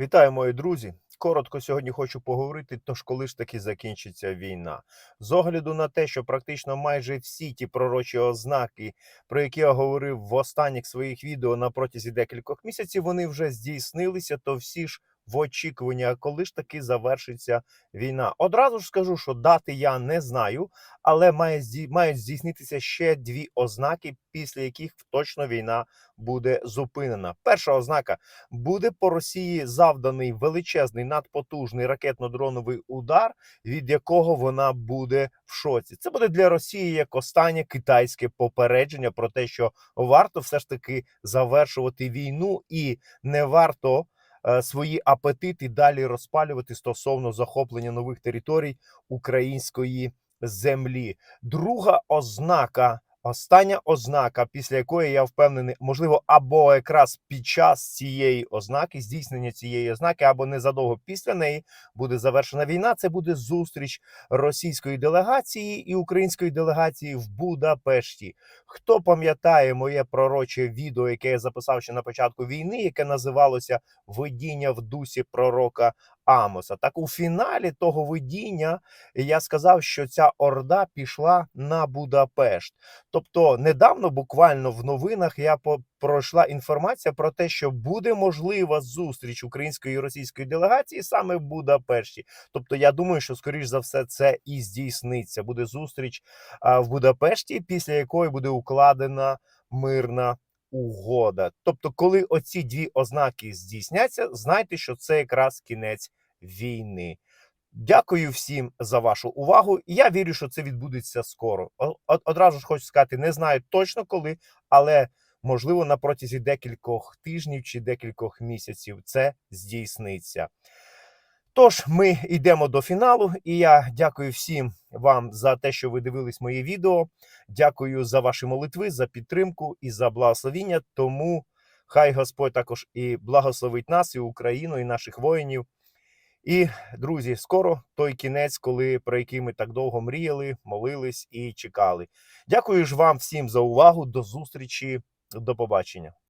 Вітаю, мої друзі. Коротко сьогодні хочу поговорити, тож коли ж таки закінчиться війна. З огляду на те, що практично майже всі ті пророчі ознаки, про які я говорив в останніх своїх відео на протязі декількох місяців, вони вже здійснилися, то всі ж в очікуванні, коли ж таки завершиться війна. Одразу ж скажу, що дати я не знаю, але має мають здійснитися ще дві ознаки, після яких точно війна буде зупинена. Перша ознака буде по Росії завданий величезний надпотужний ракетно-дроновий удар, від якого вона буде в шоці. Це буде для Росії як останнє китайське попередження про те, що варто все ж таки завершувати війну, і не варто свої апетити далі розпалювати стосовно захоплення нових територій української землі. Друга ознака. Остання ознака, після якої я впевнений, можливо, або якраз під час цієї ознаки, здійснення цієї ознаки, або незадовго після неї буде завершена війна. Це буде зустріч російської делегації і української делегації в Будапешті. Хто пам'ятає моє пророче відео, яке я записав ще на початку війни, яке називалося Видіння в дусі пророка Амоса? Так у фіналі того видіння я сказав, що ця орда пішла на Будапешт. Тобто, недавно буквально в новинах я пройшла інформація про те, що буде можлива зустріч української і російської делегації саме в Будапешті. Тобто, я думаю, що скоріш за все це і здійсниться. Буде зустріч в Будапешті, після якої буде укладена мирна. Угода, тобто, коли оці дві ознаки здійсняться, знайте, що це якраз кінець війни. Дякую всім за вашу увагу. Я вірю, що це відбудеться скоро. Одразу ж хочу сказати, не знаю точно коли, але можливо на протязі декількох тижнів чи декількох місяців це здійсниться. Тож ми йдемо до фіналу, і я дякую всім вам за те, що ви дивились моє відео. Дякую за ваші молитви, за підтримку і за благословіння. Тому хай Господь також і благословить нас, і Україну, і наших воїнів. І, друзі, скоро той кінець, коли про який ми так довго мріяли, молились і чекали. Дякую ж вам всім за увагу. До зустрічі, до побачення.